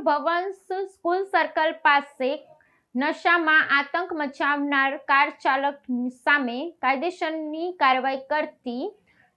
Bhavan's school circle પાસે નશામાં આતંક મચાવનાર કાર ચાલક સામે કાયદેસરની કાર્યવાહી કરતી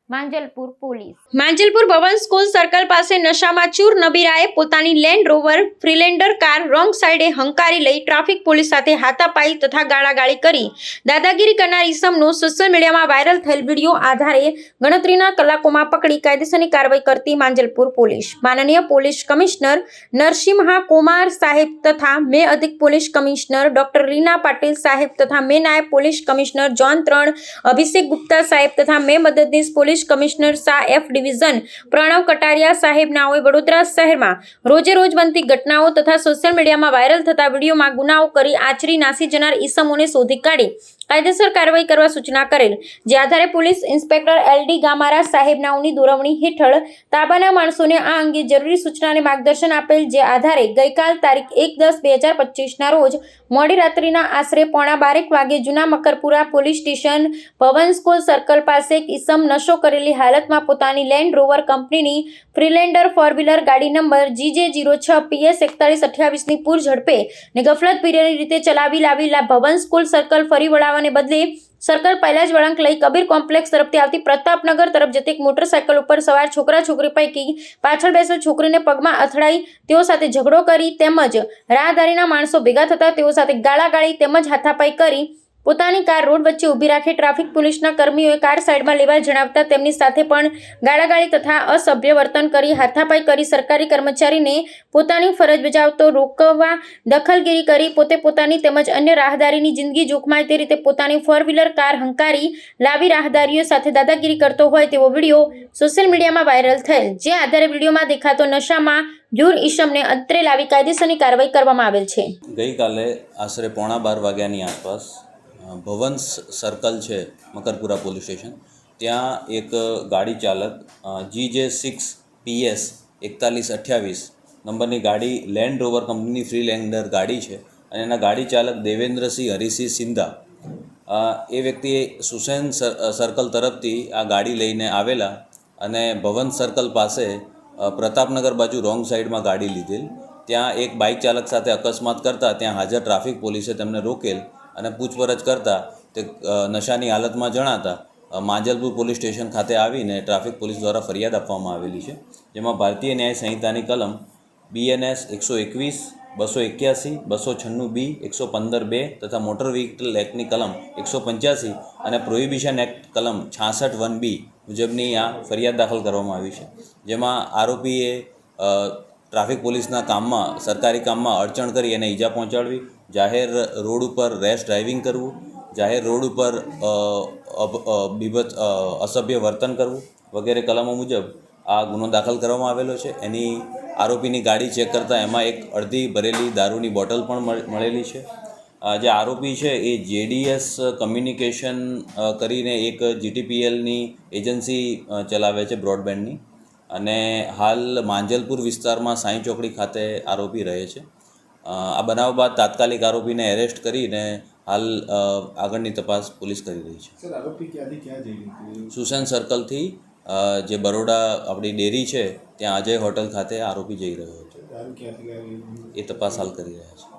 Manjalpur police. Manjalpur Bhavan school circle પાસે નશામાં ચૂર નબીરાએ પોતાની Land Rover Freelander car wrong સાઈડે હંકારી લઈ ટ્રાફિક પોલીસ સાથે હાથાપાઈ તથા ગાળાગાળી કરી. દાદાગીરી કરનાર ઈસમનો સોશિયલ મીડિયામાં વાયરલ થયેલ વીડિયો આધારે ગણતરીના કલાકોમાં પકડી કાયદેસરની કાર્યવાહી કરતી માંજલપુર પોલીસ. માનનીય પોલીસ કમિશનર નરસિંહા કુમાર સાહેબ તથા મે અધિક police commissioner doctor Reena Patil સાહેબ તથા મે નાયબ પોલીસ કમિશનર જોન ત્રણ, અભિષેક ગુપ્તા સાહેબ તથા મે મદદનીશ police commissioner Shah F division Pranav Kataria સાહેબ નાઓએ વડોદરા શહેરમાં રોજે રોજ બનતી ઘટનાઓ તથા સોશિયલ મીડિયામાં વાયરલ થતા વિડીયોમાં ગુનાઓ કરી આચરી નાસી જનાર ઈસમોને શોધી કાઢી. કાયદેસર કાર્યવાહી કરવા સૂચના કરેલ, જે આધારે પોલીસ ઇન્સ્પેક્ટર એલડી ગામારા સાહેબ નાઓની દોરવણી હેઠળ તાબાના માણસોને આ અંગે જરૂરી સૂચનાને માર્ગદર્શન આપેલ, જે આધારે ગઈકાલ તારીખ એક દસ બે હજાર પચીસના રોજ મોડી રાત્રિના આશરે પોણા બારેક વાગે જૂના Makarpura police station Bhavan school circle પાસે એક ઈસમ નશો કરેલી હાલતમાં પોતાની લેન્ડ રોવર કંપનીની ફ્રીલેન્ડર ફોર વ્હીલર ગાડી નંબર જીજે જીરો છ પીએસ એકતાલીસ અઠ્યાવીસની પૂર ઝડપે ને ગફલત ભીરેની રીતે ચલાવી લાવેલા ભવન સ્કૂલ સર્કલ ફરી વળાવવાને બદલે સર્કલ પહેલા જ વળાંક લઈ કબીર કોમ્પ્લેક્સ તરફથી આવતી પ્રતાપનગર તરફ જતી એક મોટરસાયકલ ઉપર સવાર છોકરા છોકરી પૈકી પાછળ બેસેલ છોકરીને પગમાં અથડાઈ તેઓ સાથે ઝઘડો કરી તેમજ રાહદારીના માણસો ભેગા થતા તેઓ સાથે ગાળાગાળી તેમજ હાથાપાઈ કરી પોતાની કાર રોડ વચ્ચે ઊભી રાખી ટ્રાફિક પોલીસના કર્મીઓએ કાર સાઈડમાં લેવા જણાવતા તેમની સાથે પણ ગાળાગાળી તથા અસભ્ય વર્તન કરી હાથાપાઈ કરી સરકારી કર્મચારીને પોતાની ફરજ બજાવતો રોકવા દખલગીરી કરી પોતે પોતાની તેમજ અન્ય રાહદારીની જિંદગી જોખમાય તે રીતે પોતાની ફોર વ્હીલર કાર હંકારી લાવી રાહદારીઓ સાથે દાદાગીરી કરતો હોય તેવો વીડિયો સોશિયલ મીડિયામાં વાયરલ થયેલ. જે આધારે વિડીયોમાં દેખાતો નશામાં જૂર ઈશમને અંતરે લાવી કાયદેસરની કાર્યવાહી કરવામાં આવેલ છે. ગઈકાલે આશરે પોણા બાર વાગ્યાની આસપાસ અ, ભવન્સ સર્કલ છે મકરપુરા પોલીસ સ્ટેશન. ત્યાં એક ગાડી ચાલક જી જે સિક્સ પીએસ એકતાલીસ અઠ્યાવીસ નંબરની ગાડી લેન્ડ રોવર કંપનીની ફ્રી લેન્ડર ગાડી છે અને એના ગાડી ચાલક દેવેન્દ્રસિંહ હરિસિંહ સિંધા. એ વ્યક્તિએ સુસેન સર્કલ તરફથી આ ગાડી લઈને આવેલા અને ભવન સર્કલ પાસે પ્રતાપનગર બાજુ રોંગ સાઈડમાં ગાડી લીધેલ. ત્યાં એક બાઇક ચાલક સાથે અકસ્માત કરતાં ત્યાં હાજર ટ્રાફિક પોલીસે તેમને રોકેલ અને પૂછપરછ કરતાં તે નશાની હાલતમાં જણાતા માંજલપુર પોલીસ સ્ટેશન ખાતે આવીને ટ્રાફિક પોલીસ દ્વારા ફરિયાદ આપવામાં આવેલી છે. જેમાં ભારતીય ન્યાય સંહિતાની કલમ બીએનએસ એકસો એકવીસ, બસો એક્યાસી, બસો છન્નું બી, એકસો પંદર બે તથા મોટર વ્હીકલ એક્ટની કલમ એકસો પંચ્યાસી અને પ્રોહિબિશન એક્ટ કલમ છાસઠ વન બી મુજબની આ ફરિયાદ દાખલ કરવામાં આવી છે. જેમાં આરોપીએ ટ્રાફિક પોલીસના કામમાં, સરકારી કામમાં અડચણ કરી એને ઈજા પહોંચાડવી, જાહેર રોડ ઉપર રેશ ડ્રાઇવિંગ કરવું, જાહેર રોડ ઉપર બીભત અસભ્ય વર્તન કરવું વગેરે કલમો મુજબ આ ગુનો દાખલ કરવામાં આવેલો છે. એની આરોપીની ગાડી ચેક કરતાં એમાં એક અડધી ભરેલી દારૂની બોટલ પણ મળ- મળેલી છે. જે આરોપી છે એ જેડીએસ કમ્યુનિકેશન કરીને એક જીટીપીએલની એજન્સી ચલાવે છે બ્રોડબેન્ડની. અને હાલ માંજલપુર વિસ્તારમાં સાંઈ ચોકડી ખાતે આરોપી રહે છે. આ બનાવ બાદ તાત્કાલિક આરોપીને એરેસ્ટ કરીને હાલ આગળની તપાસ પોલીસ કરી રહી છે. હતી સુસેન સર્કલથી જે બરોડા આપણી ડેરી છે ત્યાં અજય હોટલ ખાતે આરોપી જઈ રહ્યો લાવી એ તપાસ હાલ કરી રહ્યા છે.